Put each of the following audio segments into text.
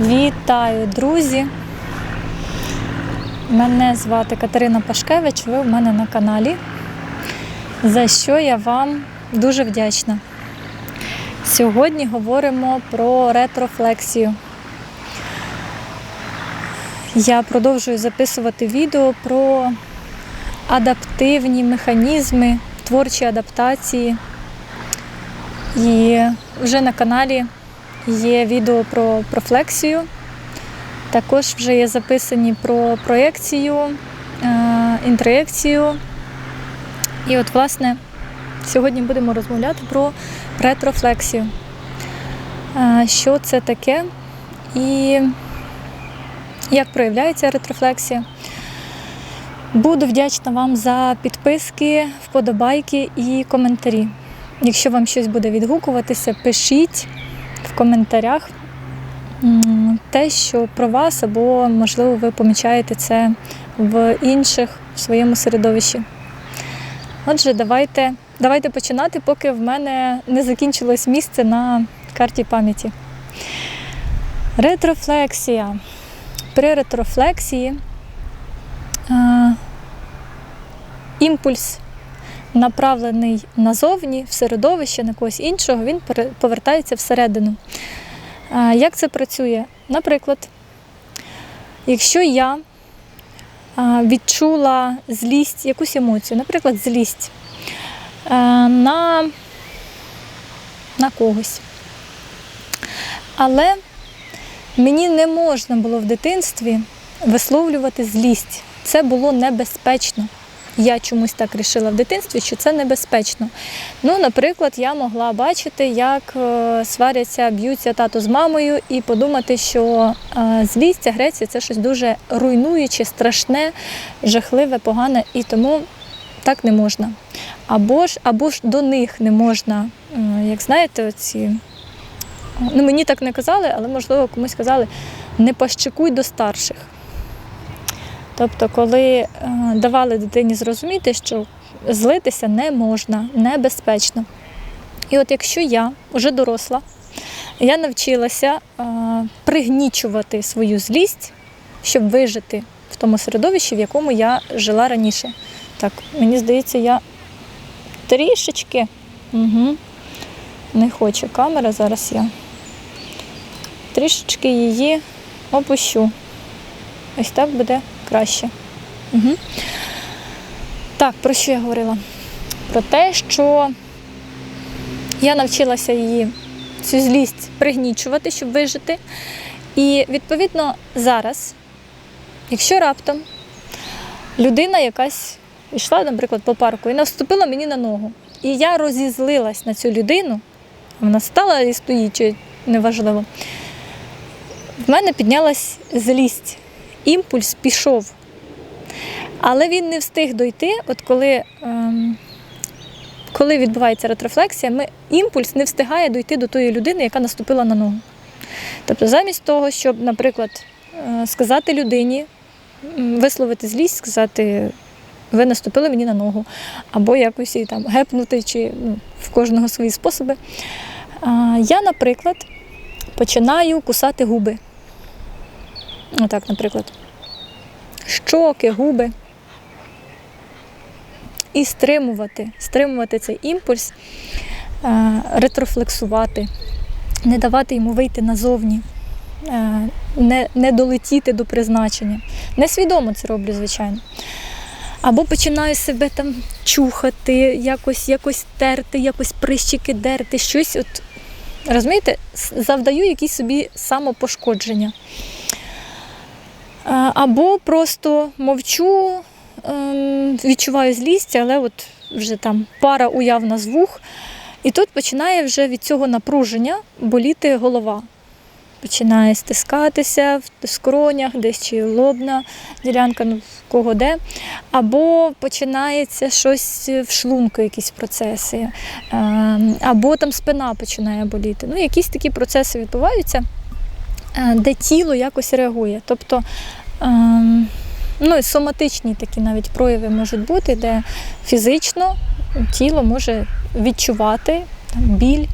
Вітаю, друзі! Мене звати Катерина Пашкевич, ви в мене на каналі, за що я вам дуже вдячна. Сьогодні говоримо про ретрофлексію. Я продовжую записувати відео про адаптивні механізми, творчі адаптації. І вже на каналі є відео про профлексію. Також вже є записані про проекцію, е, інтроекцію. І от, власне, сьогодні будемо розмовляти про ретрофлексію. Е, Що це таке і як проявляється ретрофлексія. Буду вдячна вам за підписки, вподобайки і коментарі. Якщо вам щось буде відгукуватися, пишіть в коментарях те, що про вас, або, можливо, ви помічаєте це в інших в своєму середовищі. Отже, давайте, давайте починати, поки в мене не закінчилось місце на карті пам'яті. Ретрофлексія. При ретрофлексії е, імпульс направлений назовні, в середовище, на когось іншого, він повертається всередину. Як це працює? Наприклад, якщо я відчула злість, якусь емоцію, наприклад, злість на, на когось. Але мені не можна було в дитинстві висловлювати злість. Це було небезпечно. Я чомусь так рішила в дитинстві, що це небезпечно. Ну, наприклад, я могла бачити, як е, сваряться, б'ються тато з мамою, і подумати, що е, злість, агресія це щось дуже руйнуюче, страшне, жахливе, погане, і тому так не можна. Або ж, або ж до них не можна, е, як знаєте, оці. Ну, мені так не казали, але можливо комусь казали, не пащикуй до старших. Тобто, коли е, давали дитині зрозуміти, що злитися не можна, небезпечно. І от якщо я вже доросла, я навчилася е, пригнічувати свою злість, щоб вижити в тому середовищі, в якому я жила раніше. Так, мені здається, я трішечки угу, не хоче камера, зараз я трішечки її опущу. Ось так буде краще. Угу. Так, про що я говорила? Про те, що я навчилася її цю злість пригнічувати, щоб вижити. І відповідно зараз, якщо раптом людина якась йшла, наприклад, по парку і наступила мені на ногу, і я розізлилась на цю людину, вона стала і стоїть, чи неважливо, в мене піднялась злість імпульс пішов. Але він не встиг дойти, от коли, ем, коли відбувається ретрофлексія, ми, імпульс не встигає дойти до тої людини, яка наступила на ногу. Тобто, замість того, щоб, наприклад, е, сказати людині, висловити злість, сказати, ви наступили мені на ногу, або якось її там гепнути, чи ну, в кожного свої способи. Я, наприклад, починаю кусати губи. Отак, наприклад. Щоки, губи. І стримувати, стримувати цей імпульс, е, ретрофлексувати, не давати йому вийти назовні, е, не, не долетіти до призначення. Несвідомо це роблю, звичайно. Або починаю себе там чухати, якось, якось терти, якось прищики дерти, щось. От, розумієте, завдаю якісь собі самопошкодження. А, Або просто мовчу, ем, відчуваю злість, але от вже там пара уявна з вух. І тут починає вже від цього напруження боліти голова. Починає стискатися в скронях, десь чи лобна ділянка, ну кого де. Або починається щось в шлунку, якісь процеси, ем, або там спина починає боліти. Ну, якісь такі процеси відбуваються е, де тіло якось реагує. Тобто ем, ну, і соматичні такі навіть прояви можуть бути, де фізично тіло може відчувати біль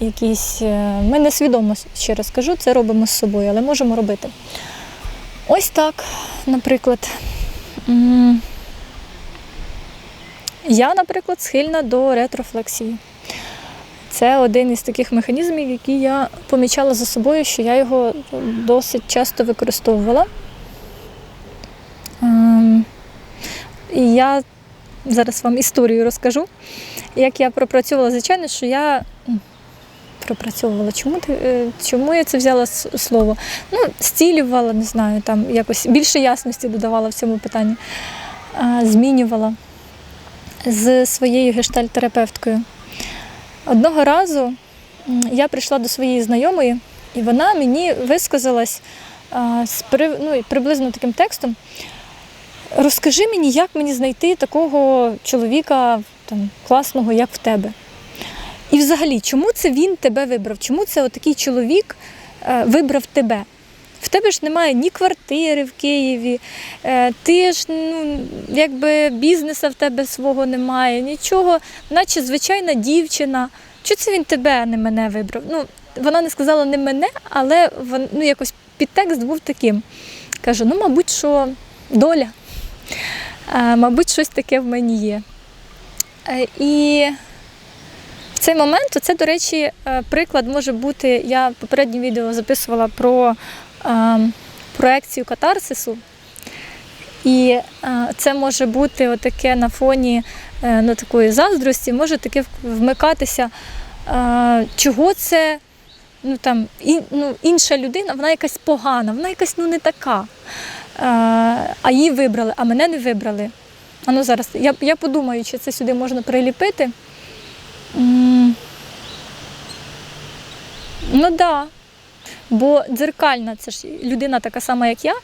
якісь. е, Ми несвідомо, ще раз кажу, це робимо з собою, але можемо робити. Ось так, наприклад. Я, наприклад, схильна до ретрофлексії. Це один із таких механізмів, які я помічала за собою, що я його досить часто використовувала. Ем, І я зараз вам історію розкажу. Як я пропрацьовувала, звичайно, що я пропрацьовувала. Чому, е, чому я це взяла слово? Ну, стілювала, не знаю, там якось більше ясності додавала в цьому питанні, змінювала з своєю гештальтерапевткою. Одного разу я прийшла до своєї знайомої, і вона мені висказалась з ну, приблизно таким текстом. Розкажи мені, як мені знайти такого чоловіка там, класного, як в тебе. І взагалі, чому це він тебе вибрав? Чому це отакий чоловік е, вибрав тебе? В тебе ж немає ні квартири в Києві, е, ти ж ну, якби бізнеса в тебе свого немає, нічого, наче звичайна дівчина. Чому це він тебе, а не мене вибрав? Ну, вона не сказала не мене, але ну, якось підтекст був таким. Кажу, ну, мабуть, що доля. Е, мабуть, щось таке в мені є. Е, І в цей момент, це, до речі, приклад може бути. Я попереднє відео записувала про проекцію катарсису. І це може бути отаке на фоні е, ну, такої заздрості, може таке вмикатися, чого це ну, там, ну, інша людина, вона якась погана, вона якась ну, не така. А її вибрали, а мене не вибрали. А ну зараз я, я подумаю, чи це сюди можна приліпити. Ну так. Да. Бо дзеркальна, це ж людина така сама, як я.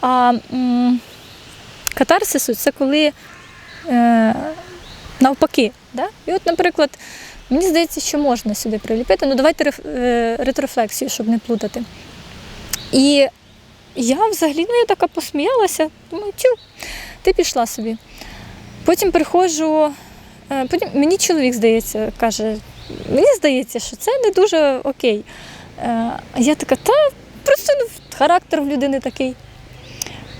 А м, катарсису це коли е, навпаки. Да? І от, наприклад, мені здається, що можна сюди приліпити. Ну, давайте реф, е, ретрофлексію, щоб не плутати. І я взагалі ну, я така посміялася, думаю, тю, ти пішла собі. Потім приходжу, е, потім мені чоловік здається, каже, мені здається, що це не дуже окей. Е, А я така, та просто ну, характер в людини такий.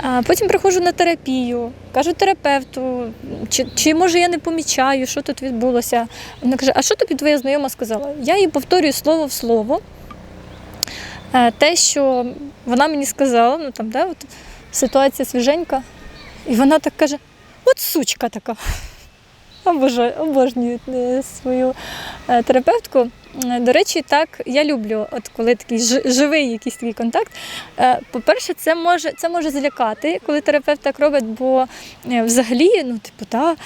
А потім приходжу на терапію, кажу терапевту, чи, чи може я не помічаю, що тут відбулося. Вона каже, а що тобі твоя знайома сказала? Я їй повторюю слово в слово. Е, Те, що вона мені сказала, ну там, да, от, ситуація свіженька, і вона так каже: от сучка така. Обожаю, обожнюю е, свою е, терапевтку. Е, До речі, так я люблю, от коли такий жи- живий якийсь такий контакт. По-перше, це може, це може злякати, коли терапевт так робить, бо взагалі, ну, типу, та,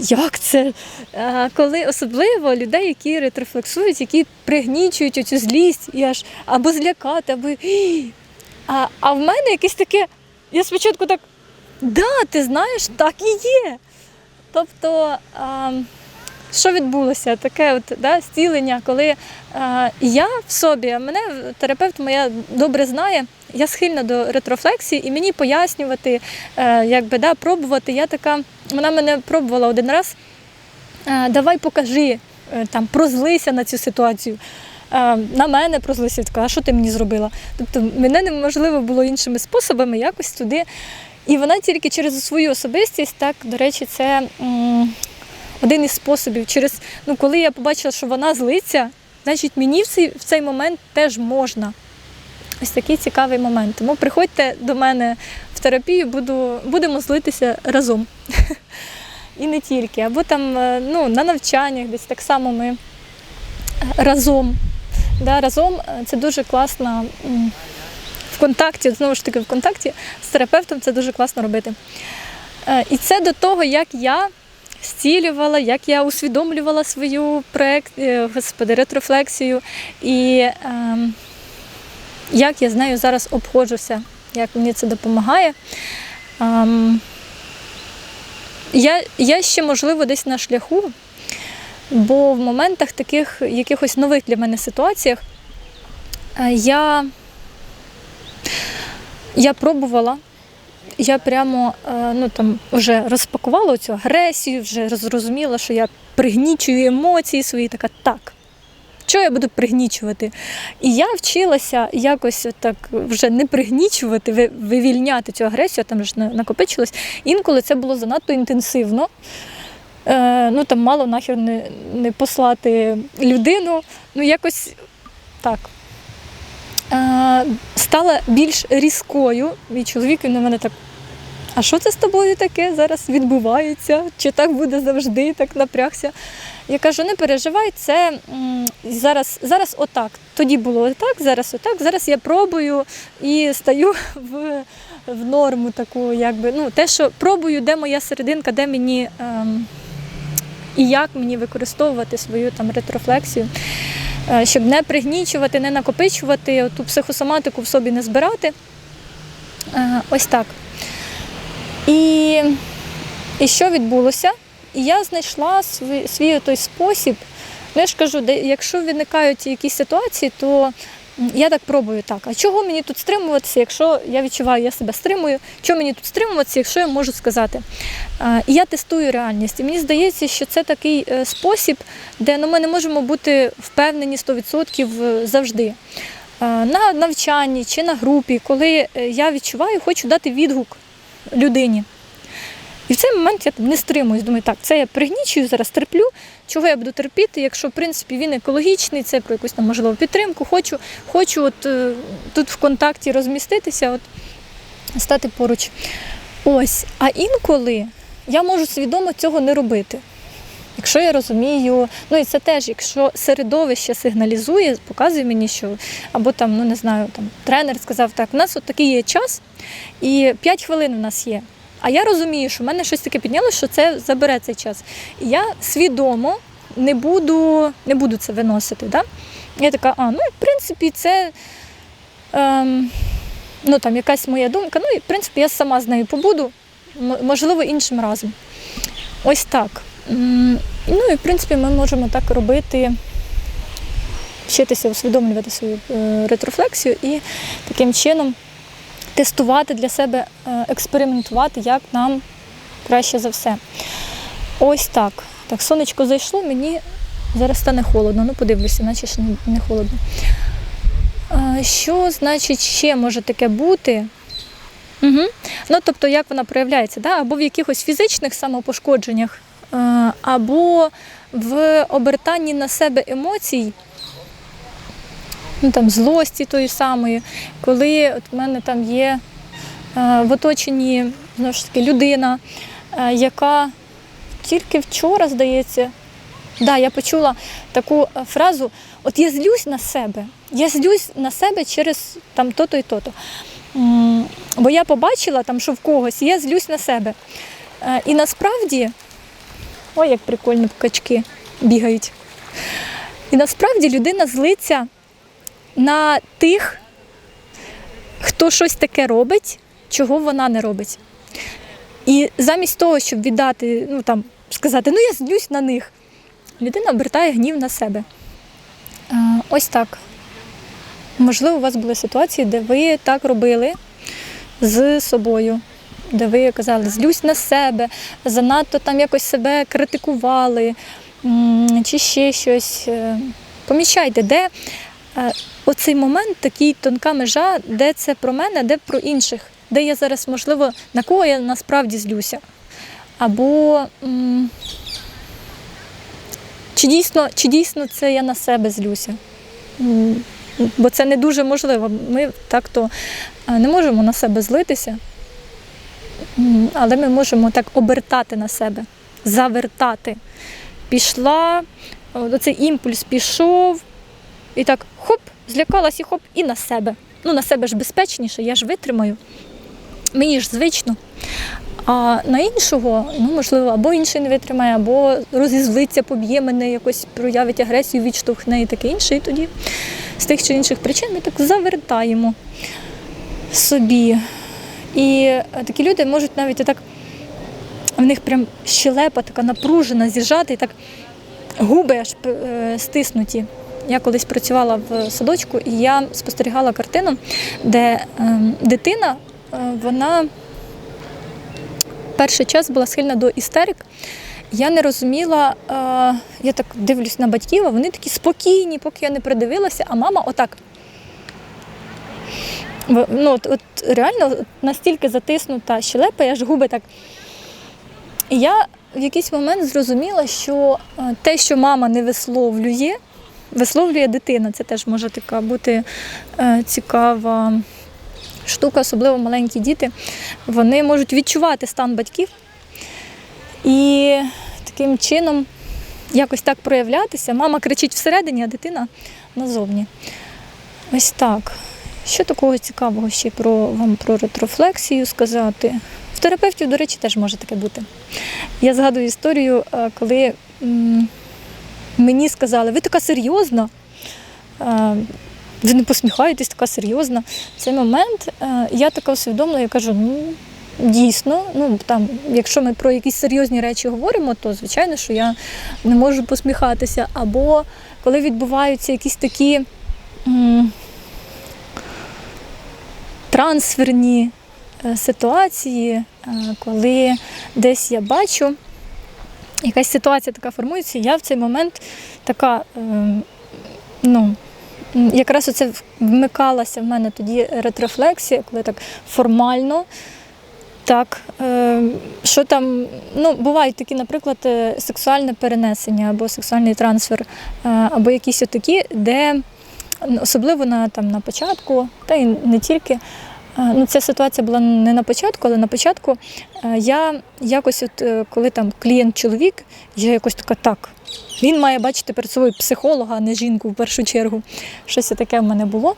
як це? Коли особливо людей, які ретрофлексують, які пригнічують оцю злість і аж або злякати, або. А, а в мене якесь таке. Я спочатку так, да, ти знаєш, так і є. Тобто, що відбулося? Таке от, да, зцілення, коли я в собі, мене терапевт моя добре знає, я схильна до ретрофлексії, і мені пояснювати, е, якби, да, пробувати. Я така, вона мене пробувала один раз. е, Давай покажи, е, там, прозлися на цю ситуацію. На мене прозлися, така, а що ти мені зробила? Тобто мене неможливо було іншими способами якось туди. І вона тільки через свою особистість, так, до речі, це м, один із способів. Через, ну, коли я побачила, що вона злиться, значить мені в цей, в цей момент теж можна. Ось такий цікавий момент. Тому приходьте до мене в терапію, буду, будемо злитися разом. І не тільки. Або там е, ну, на навчаннях десь так само ми разом. Да, разом е, це дуже класно м, в контакті, знову ж таки, в контакті з терапевтом це дуже класно робити. Е, І це до того, як я зцілювала, як я усвідомлювала свою проект, е, господи, ретрофлексію, і ем, як я з нею зараз обходжуся, як мені це допомагає. Ем, я, я ще, можливо, десь на шляху, бо в моментах таких якихось нових для мене ситуаціях е, я, я пробувала, я прямо е, ну, там, вже розпакувала цю агресію, вже зрозуміла, що я пригнічую емоції свої, така так. Що я буду пригнічувати? І я вчилася якось так вже не пригнічувати, вивільняти цю агресію, там на- накопичилось. Інколи це було занадто інтенсивно. Е, ну там мало нахер не, не послати людину. Ну, якось так. Е, стала більш різкою. Мій чоловік він на мене так. А що це з тобою таке зараз відбувається? Чи так буде завжди, так напрягся? Я кажу, не переживай, це зараз, зараз отак. Тоді було отак, зараз отак. Зараз я пробую і стаю в, в норму таку, якби ну, те, що пробую, де моя серединка, де мені ем, і як мені використовувати свою там ретрофлексію, щоб не пригнічувати, не накопичувати, ту психосоматику в собі не збирати. Е, ось так. І, і що відбулося? І я знайшла свій, свій той спосіб. Ну, я ж кажу, де, якщо виникають якісь ситуації, то я так пробую так. А чого мені тут стримуватися, якщо я відчуваю, я себе стримую, чого мені тут стримуватися, якщо я можу сказати? І я тестую реальність. І мені здається, що це такий е, спосіб, де ну, ми не можемо бути впевнені 100% завжди. На навчанні чи на групі, коли е, я відчуваю, хочу дати відгук людині. І в цей момент я не стримуюсь. Думаю, так, це я пригнічую, зараз терплю. Чого я буду терпіти, якщо в принципі він екологічний, це про якусь там можливо підтримку. Хочу, хочу от е, тут в контакті розміститися, от стати поруч. Ось. А інколи я можу свідомо цього не робити. Якщо я розумію, ну і це теж, якщо середовище сигналізує, показує мені, що або там, ну не знаю, там тренер сказав, так, у нас от такий є час, і 5 хвилин у нас є. А я розумію, що в мене щось таке піднялося, що це забере цей час. І я свідомо не буду, не буду це виносити. Да? Я така, а, ну, в принципі, це ем, ну, там, якась моя думка. Ну, і в принципі, я сама з нею побуду, можливо, іншим разом. Ось так. Ну і в принципі ми можемо так робити, вчитися усвідомлювати свою е, ретрофлексію і таким чином тестувати для себе, е, експериментувати, як нам краще за все. Ось так. Так, сонечко зайшло, мені зараз стане холодно. Ну, подивлюся, наче ще не, холодно. Е, Що значить ще може таке бути? Угу. Ну, тобто, як вона проявляється, да? або в якихось фізичних самопошкодженнях, е, або в обертанні на себе емоцій, ну, там, злості тої самої, коли от в мене там є е, в оточенні знову ж таки, людина, е, яка тільки вчора, здається, да, я почула таку е, фразу: от я злюсь на себе, я злюсь на себе через там то-то і то-то. Бо я побачила, там, що в когось, я злюсь на себе. І насправді, ой, як прикольно качки бігають. І насправді людина злиться на тих, хто щось таке робить, чого вона не робить. І замість того, щоб віддати, ну там сказати, ну я злюсь на них, людина обертає гнів на себе. Е, Ось так. Можливо, у вас були ситуації, де ви так робили з собою, де ви казали, злюсь на себе, занадто там якось себе критикували чи ще щось. Е, Помічайте, де оцей момент, такий тонка межа, де це про мене, де про інших, де я зараз, можливо, на кого я насправді злюся. Або м, чи дійсно, чи дійсно це я на себе злюся? Бо це не дуже можливо. Ми так-то е, не можемо на себе злитися, але ми можемо так обертати на себе, завертати. Пішла, о, цей імпульс пішов, і так хоп, злякалась і хоп, і на себе. Ну, на себе ж безпечніше, я ж витримаю. Мені ж звично. А на іншого, ну можливо, або інший не витримає, або розізлиться, поб'є мене, якось проявить агресію, відштовхне і таке інше. І тоді з тих чи інших причин ми так завертаємо собі. І е, такі люди можуть навіть так, в них прям щелепа така напружена, зіжати, і так губи аж е, стиснуті. Я колись працювала в садочку, і я спостерігала картину, де ем, дитина, е, вона перший час була схильна до істерик. я не розуміла, е, я так дивлюсь на батьків, а вони такі спокійні, поки я не придивилася, а мама отак. Ну, от, от реально настільки затиснута щелепа, аж губи так. І я в якийсь момент зрозуміла, що е, те, що мама не висловлює, висловлює дитина. Це теж може така бути е, цікава штука, особливо маленькі діти. Вони можуть відчувати стан батьків і таким чином якось так проявлятися. Мама кричить всередині, а дитина назовні. Ось так. Що такого цікавого ще про вам про ретрофлексію сказати? В терапевтів, до речі, теж може таке бути. Я згадую історію, е, коли мені сказали, ви така серйозна, е, ви не посміхаєтесь, така серйозна. В цей момент е, я така усвідомила, я кажу, ну. Дійсно, ну там, якщо ми про якісь серйозні речі говоримо, то звичайно, що я не можу посміхатися. Або коли відбуваються якісь такі м, трансферні е, ситуації, е, коли десь я бачу, якась ситуація така формується, і я в цей момент така, е, ну, якраз оце вмикалася в мене тоді ретрофлексія, коли так формально. Так, е, що там, ну, бувають такі, наприклад, е, сексуальне перенесення або сексуальний трансфер, або якісь отакі, де особливо на, там, на початку, та й не тільки. Ну, ця ситуація була не на початку, але на початку е, я якось, от, е, коли там клієнт-чоловік, я якось така так. Він має бачити перед собою психолога, а не жінку в першу чергу. Щось таке в мене було.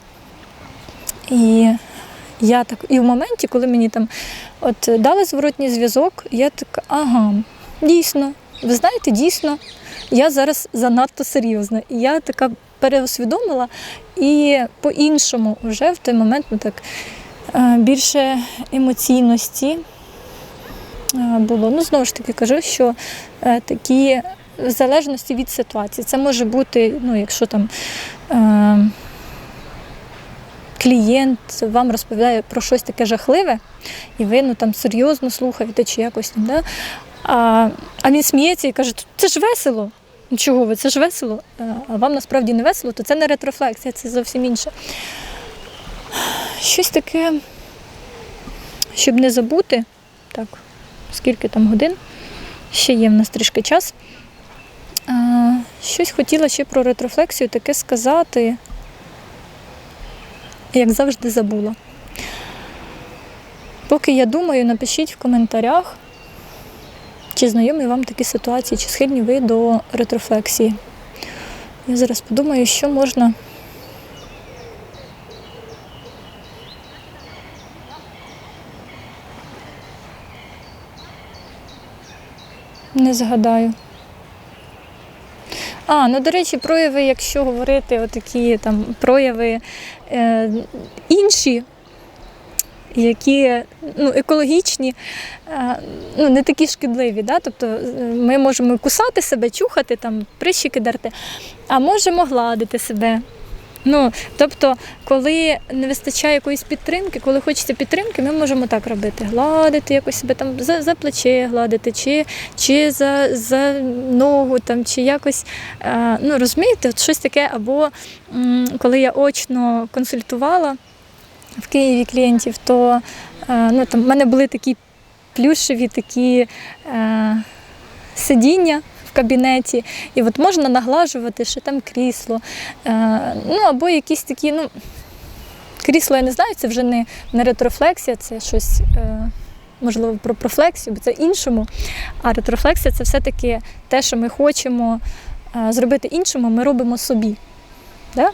І я так, і в моменті, коли мені там от дали зворотній зв'язок, я така, ага, дійсно, ви знаєте, дійсно, я зараз занадто серйозна. І я така переусвідомила і по-іншому вже в той момент ну, так, більше емоційності е, було. Ну, знову ж таки кажу, що е, такі в залежності від ситуації. Це може бути, ну, якщо там. Е, клієнт вам розповідає про щось таке жахливе, і ви ну, там серйозно слухаєте чи якось да? а, а він сміється і каже, це ж весело. «Ну, Чого ви? Це ж весело, Е, а вам насправді не весело, то це не ретрофлексія, це зовсім інше. Щось таке, щоб не забути, так, скільки там годин, ще є в нас трішки час. Щось хотіла ще про ретрофлексію таке сказати як завжди забула. Поки я думаю, напишіть в коментарях, чи знайомі вам такі ситуації, чи схильні ви до ретрофлексії. Я зараз подумаю, що можна. Не згадаю. А, ну до речі, прояви, якщо говорити, отакі там прояви е, інші, які ну, екологічні, е, ну, не такі шкідливі. Да? Тобто е, ми можемо кусати себе, чухати, там, прищики дерти, а можемо гладити себе. Ну, тобто, коли не вистачає якоїсь підтримки, коли хочеться підтримки, ми можемо так робити: гладити якось себе там за, за плече гладити, чи, чи за, за ногу, там, чи якось. Е, ну, розумієте, от щось таке, або м, коли я очно консультувала в Києві клієнтів, то е, ну, там, в мене були такі плюшеві такі е, сидіння в кабінеті, і от можна наглажувати, що там крісло. Е, ну, або якісь такі, ну, крісло, я не знаю, це вже не, не ретрофлексія, це щось. Е, Можливо, про профлексію, бо це іншому. А ретрофлексія це все-таки те, що ми хочемо е, зробити іншому, ми робимо собі. Да?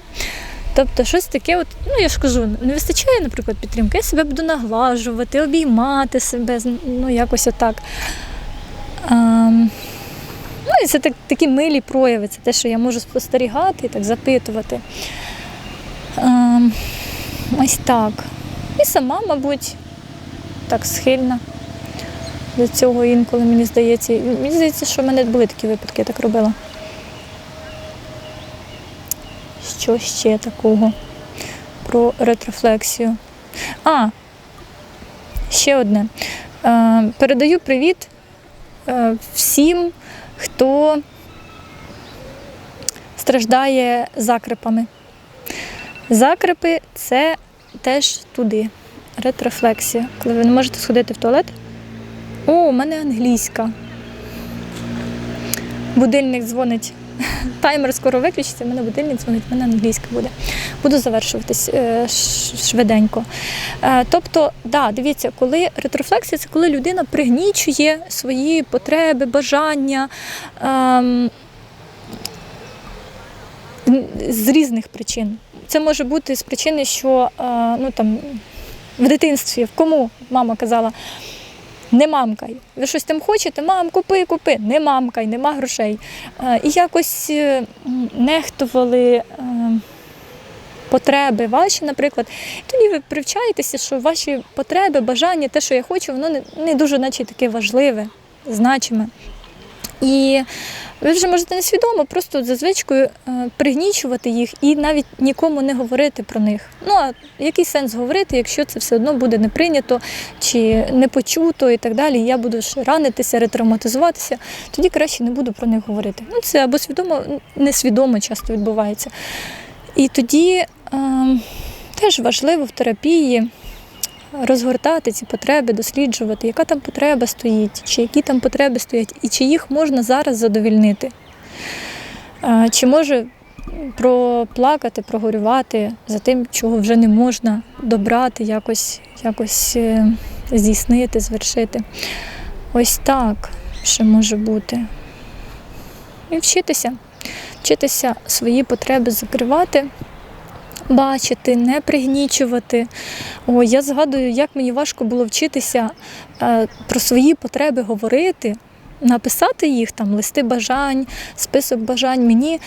Тобто щось таке, от, ну я ж кажу, не вистачає, наприклад, підтримки, я себе буду наглажувати, обіймати себе, ну якось отак. Ем, ну і це так, такі милі прояви, це те, що я можу спостерігати і так запитувати. Ем, ось так. І сама, мабуть, так схильна до цього інколи, мені здається. Мені здається, що в мене були такі випадки, я так робила. Що ще такого про ретрофлексію? А, ще одне. Е, передаю привіт е, всім хто страждає закрепами. Закрепи це теж туди. Ретрофлексія. Коли ви не можете сходити в туалет. О, у мене англійська. Будильник дзвонить. Таймер скоро виключиться, у мене будильник дзвонить, у мене англійська буде. Буду завершуватись е, швиденько. Е, Тобто, да, дивіться, коли ретрофлексія це коли людина пригнічує свої потреби, бажання. ем, з різних причин. Це може бути з причини, що е, ну, там, в дитинстві в кому мама казала, не мамкай. Ви щось там хочете, мам, купи, купи, не мамкай, нема грошей. Е, І якось е, нехтували е, потреби ваші, наприклад. Тоді ви привчаєтеся, що ваші потреби, бажання, те, що я хочу, воно не, не дуже наче таке важливе, значиме. І ви вже можете несвідомо просто за звичкою е, пригнічувати їх і навіть нікому не говорити про них. Ну а який сенс говорити, якщо це все одно буде не прийнято чи не почуто і так далі. Я буду ж ранитися, ретравматизуватися, тоді краще не буду про них говорити. Ну це або свідомо, несвідомо часто відбувається. І тоді е, теж важливо в терапії розгортати ці потреби, досліджувати, яка там потреба стоїть, чи які там потреби стоять, і чи їх можна зараз задовільнити. Чи може проплакати, прогорювати за тим, чого вже не можна добрати, якось, якось е, здійснити, звершити. Ось так ще може бути. І вчитися, вчитися свої потреби закривати бачити, не пригнічувати. О, я згадую, як мені важко було вчитися е, про свої потреби говорити, написати їх, там, листи бажань, список бажань. Мені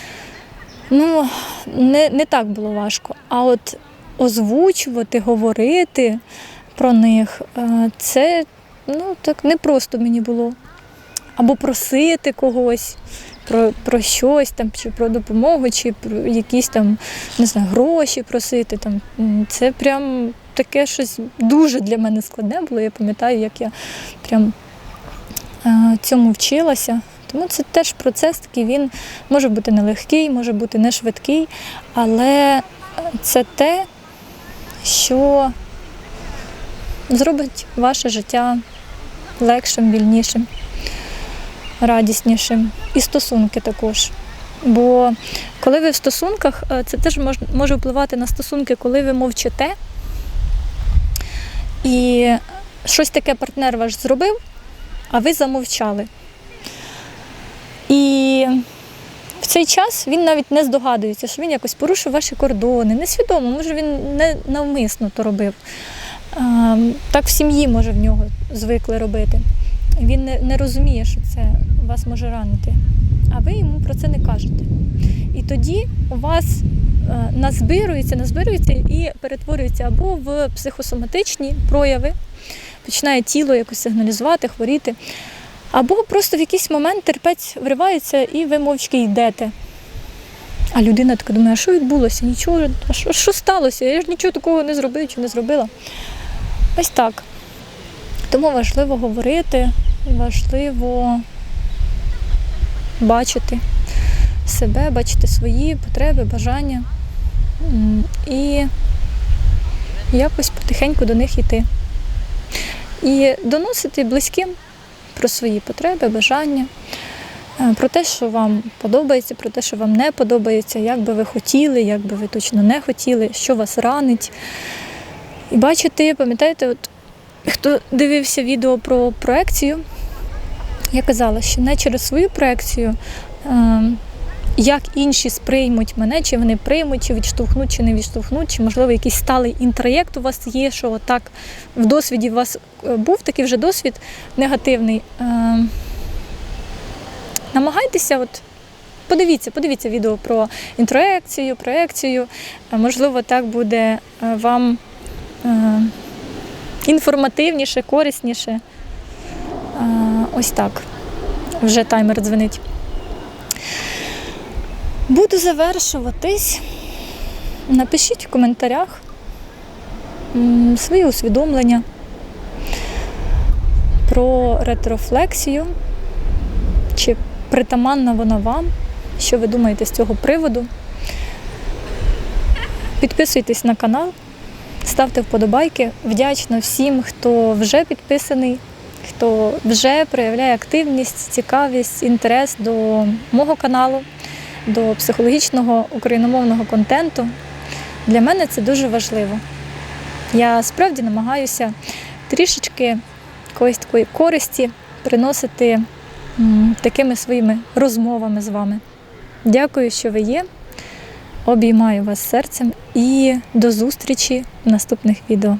ну, не, не так було важко. А от озвучувати, говорити про них, е, це ну, так непросто мені було. Або просити когось про, про щось там, чи про допомогу, чи про якісь там не знаю, гроші просити. Там. Це прям таке щось дуже для мене складне було. Я пам'ятаю, як я прям е, цьому вчилася. Тому це теж процес такий, він може бути нелегкий, може бути не швидкий, але це те, що зробить ваше життя легшим, вільнішим, радіснішим. І стосунки також. Бо коли ви в стосунках, е, це теж може впливати на стосунки, коли ви мовчите, і щось таке партнер ваш зробив, а ви замовчали. І в цей час він навіть не здогадується, що він якось порушив ваші кордони. Несвідомо, може він не навмисно то робив. Так в сім'ї може в нього звикли робити. Він не, не розуміє, що це вас може ранити. А ви йому про це не кажете. І тоді у вас е, назбирується, назбирується і перетворюється або в психосоматичні прояви, починає тіло якось сигналізувати, хворіти, або просто в якийсь момент терпець вривається і ви мовчки йдете. А людина така думає, а що відбулося? Нічого, а що, що сталося? Я ж нічого такого не зробив чи не зробила. Ось так. Тому важливо говорити, важливо бачити себе, бачити свої потреби, бажання і якось потихеньку до них йти. І доносити близьким про свої потреби, бажання, е, про те, що вам подобається, про те, що вам не подобається, як би ви хотіли, як би ви точно не хотіли, що вас ранить. І бачити, пам'ятаєте, от хто дивився відео про проекцію, я казала, що не через свою проекцію, е, як інші сприймуть мене, чи вони приймуть, чи відштовхнуть, чи не відштовхнуть, чи, можливо, якийсь сталий інтроєкт у вас є, що так в досвіді у вас е, був такий вже досвід негативний. Е, Намагайтеся, от подивіться, подивіться відео про інтроекцію, проекцію. Е, Можливо, так буде е, вам е, інформативніше, корисніше. Ось так. Вже таймер дзвонить. Буду завершуватись. Напишіть в коментарях свої усвідомлення про ретрофлексію, чи притаманна вона вам. Що ви думаєте з цього приводу? Підписуйтесь на канал, ставте вподобайки. Вдячна всім, хто вже підписаний, хто вже проявляє активність, цікавість, інтерес до мого каналу, до психологічного україномовного контенту. Для мене це дуже важливо. Я справді намагаюся трішечки якоїсь такої користі приносити такими своїми розмовами з вами. Дякую, що ви є. Обіймаю вас серцем і до зустрічі в наступних відео.